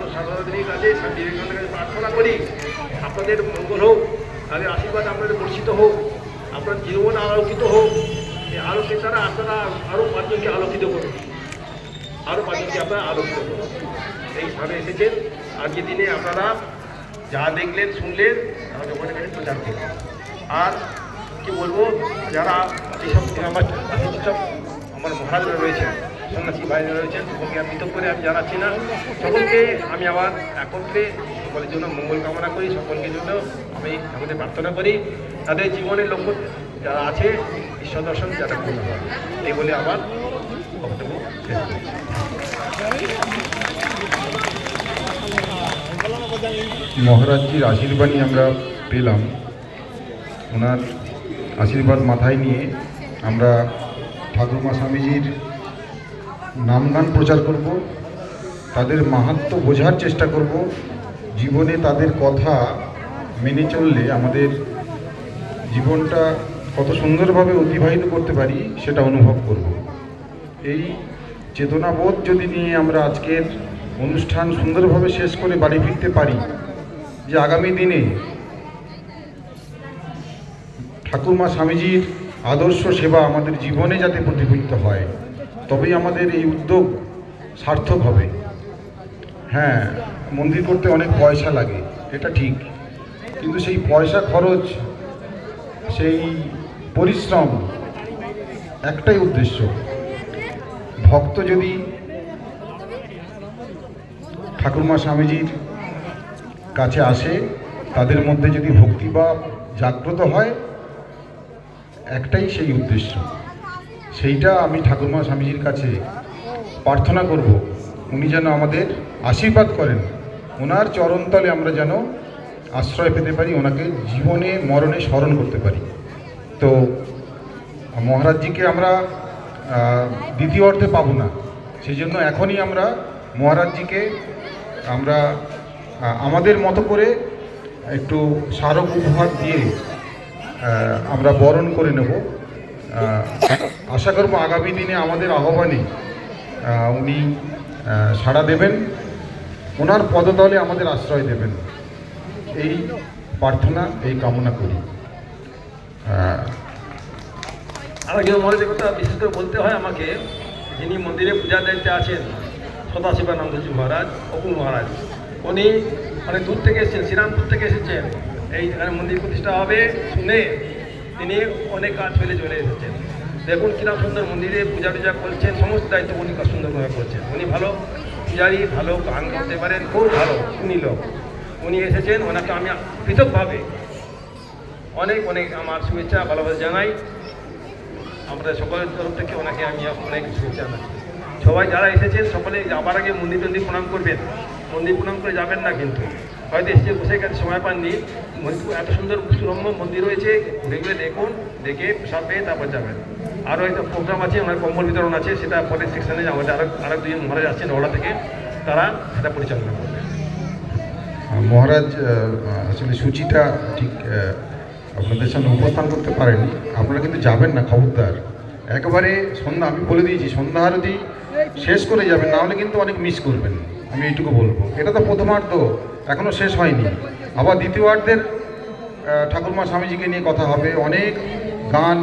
মহান সাধারণের কাছে স্বামী বিবেকানন্দের কাছে প্রার্থনা করি, আপনাদের মঙ্গল হোক, তাদের আশীর্বাদ আপনাদের বর্ষিত হোক, আপনার জীবন আলোকিত হোক, এই আলোকের দ্বারা আপনারা আরও পাঁচজনকে আলোকিত করুন। আরও পাঁচজনকে আপনারা আলোকিত করুন। এইভাবে এসেছেন। আজকের দিনে আপনারা যা দেখলেন, শুনলেন তারা জগতের কাছে প্রচার করুন। আর কি বলব, যারা এইসব আমার যেসব আমার মহারাজরা রয়েছেন, সন্ন্যাসী ভাইরা রয়েছেন, সকলকে আমি করে আমি জানাচ্ছি না। সকলকে আমি আবার একত্রে সকলের জন্য মঙ্গল কামনা করি, সকলকে জন্য আমি আমাদের প্রার্থনা করি। তাদের জীবনের লক্ষ্য যারা আছে, ঈশ্বর দর্শন যারা পূর্ণ হয় এই বলে আমার বক্তব্য শেষ মহারাজজির আশীর্বাণী আমরা পেলাম। ওনার আশীর্বাদ মাথায় নিয়ে আমরা ঠাকুরমা স্বামীজির নামগান প্রচার করব, তাদের মাহাত্ম বোঝার চেষ্টা করব, জীবনে তাদের কথা মেনে চললে আমাদের জীবনটা কত সুন্দরভাবে অতিবাহিত করতে পারি সেটা অনুভব করব। এই চেতনাবোধ যদি নিয়ে আমরা আজকের অনুষ্ঠান সুন্দরভাবে শেষ করে বাড়ি ফিরতে পারি, যে আগামী দিনে ঠাকুরমা স্বামীজির আদর্শ সেবা আমাদের জীবনে যাতে প্রতিফলিত হয়, তবেই আমাদের এই উদ্যোগ সার্থক হবে। হ্যাঁ মন্দির করতে অনেক পয়সা লাগে, এটা ঠিক। কিন্তু সেই পয়সা খরচ, সেই পরিশ্রম একটাই উদ্দেশ্য। ভক্ত যদি ঠাকুরমা স্বামীজির কাছে আসে, তাদের মধ্যে যদি ভক্তিভাব জাগ্রত হয় একটাই সেই উদ্দেশ্য। সেইটা আমি ঠাকুরমা স্বামীজির কাছে প্রার্থনা করব, উনি যেন আমাদের আশীর্বাদ করেন। ওনার চরণতলে আমরা যেন আশ্রয় পেতে পারি, ওনাকে জীবনে, মরণে স্মরণ করতে পারি। তো, মহারাজজিকে আমরা দ্বিতীয় অর্থে পাবো না। সেই জন্য এখনই আমরা মহারাজজিকে, আমরা আমাদের মতো করে একটু স্মারক উপহার দিয়ে আমরা বরণ করে নেব। আশা করব আগামী দিনে আমাদের আহ্বানে উনি সাড়া দেবেন। ওনার পদতলে আমাদের আশ্রয় দেবেন। এই প্রার্থনা, এই কামনা করি। বিশেষ করে বলতে হয় আমাকে, যিনি মন্দিরে পূজার দায়িত্বে আছেন সদাশিবা নন্দজি মহারাজ অপুর মহারাজ। উনি অনেক দূর থেকে এসেছেন, শ্রীরামপুর থেকে এসেছেন। এই মন্দির প্রতিষ্ঠা হবে শুনে তিনি অনেক কাজ ফেলে চলে এসেছেন। দেখুন কিরম সুন্দর মন্দিরে পূজা টুজা করছেন, সমস্ত দায়িত্ব উনি সুন্দরভাবে করছেন। উনি ভালো পূজারি, ভালো গান করতে পারেন, খুব ভালো, উনি লোক। উনি এসেছেন, ওনাকে আমি পৃথকভাবে অনেক অনেক আমার শুভেচ্ছা, ভালোবাসা জানাই। আমরা সকলের তরফ থেকে ওনাকে আমি অনেক শুভেচ্ছা জানাচ্ছি সবাই যারা এসেছেন, সকলে যাবার আগে মন্দির টন্দির প্রণাম করবেন। মন্দির প্রণাম করে যাবেন না কিন্তু। হয়তো এসে বসে গেছে সময় পাননি। এত সুন্দর সুরম্য মন্দির রয়েছে। ঘুরে ঘুরে দেখুন, দেখে প্রসাদ পেয়ে তারপর যাবেন। আরও একটা প্রোগ্রাম আছে, ওনার কম্বল বিতরণ আছে, সেটা পরের সেকশনে আমাদের আরও আরও দুজন মহারাজ আসছেন ওরা থেকে, তারা সেটা পরিচালনা করবে। মহারাজ আসলে সূচিটা ঠিক আপনাদের সামনে উপস্থান করতে পারেনি আপনারা কিন্তু যাবেন না, খবরদার। একেবারে সন্ধ্যা, আমি বলে দিয়েছি, সন্ধ্যা আরতি শেষ করে যাবেন, না হলে কিন্তু অনেক মিস করবেন। আমি এইটুকু বলব। এটা তো প্রথমার্ধ। এখনও শেষ হয়নি। আবার দ্বিতীয়ার্ধের ঠাকুরমা স্বামীজিকে নিয়ে কথা হবে। অনেক গান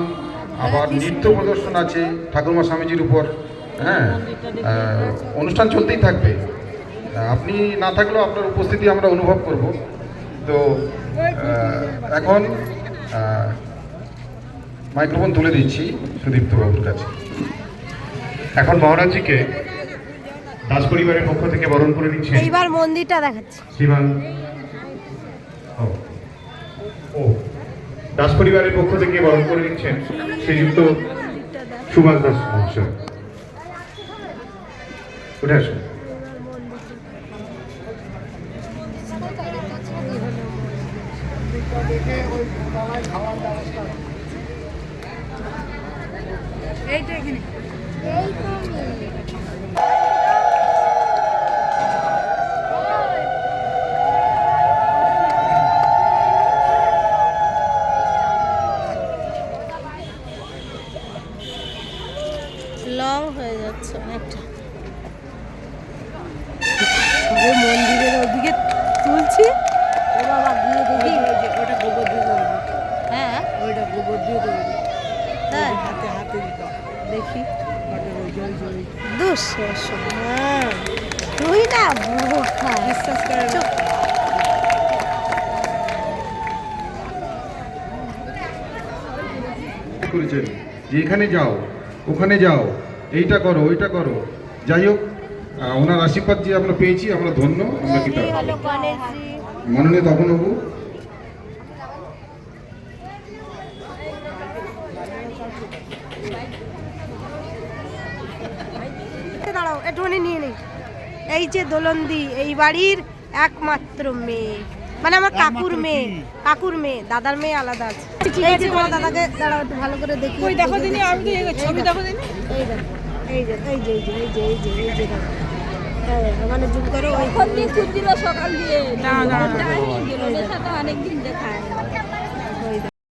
আবার নৃত্য প্রদর্শন আছে ঠাকুরমা স্বামীজির উপর। হ্যাঁ অনুষ্ঠান চলতেই থাকবে। আপনি না থাকলেও আপনার উপস্থিতি আমরা অনুভব করব। তো এখন মাইক্রোফোন তুলে দিচ্ছি সুদীপ্ত বাবুর কাছে। এখন মহারাজজিকে দাস পরিবারের পক্ষ থেকে বরণ করে নিচ্ছেন? এইবার মন্দিরটা দেখাচ্ছি। শ্রীমান ও। ও। দাস পরিবারের পক্ষ থেকে বরণ করে নিচ্ছেন শ্রীযুক্ত সুভাষ দাস মহাশয়। উঠে আসুন। এইটা এখানে। ওই মন্দিরের ওদিকে তুলছি। ও বাবা গিয়ে দেখি। ওটা গোবর দিয়ে দেবো হ্যাঁ? ওইটা গোবর দিয়ে দেবো তাই হাতে হাতে দেখি। দুশ হ্যাঁ। তুই না বোকা বিশ্বাস করে না। করেছেন। যে এখানে যাও ওখানে যাও। এইটা করো ওইটা করো। যাই হোক ওনার আশীর্বাদ যে আমরা পেয়েছি আমরা ধন্য আমরা কি এই হলো মাননীয় তপনবাবু দাঁড়াও একটুখানি নিয়ে নেই এই যে দোলন্দি এই বাড়ির একমাত্র মেয়ে মানে আমার কাকুর মেয়ে কাকুর মেয়ে দাদার মেয়ে আলাদা আছে এই যে তোমার দাদাকে দাঁড়াও একটু ভালো করে দেখি ওই দেখো দিনি আমি তো এই ছবি দেখো দিনি এই দেখো এই যে এই যে এই যে এই যে এই যে হ্যাঁ, ওখানে জুম করো ওই সকাল দিয়ে। না না অনেকদিন দেখায়।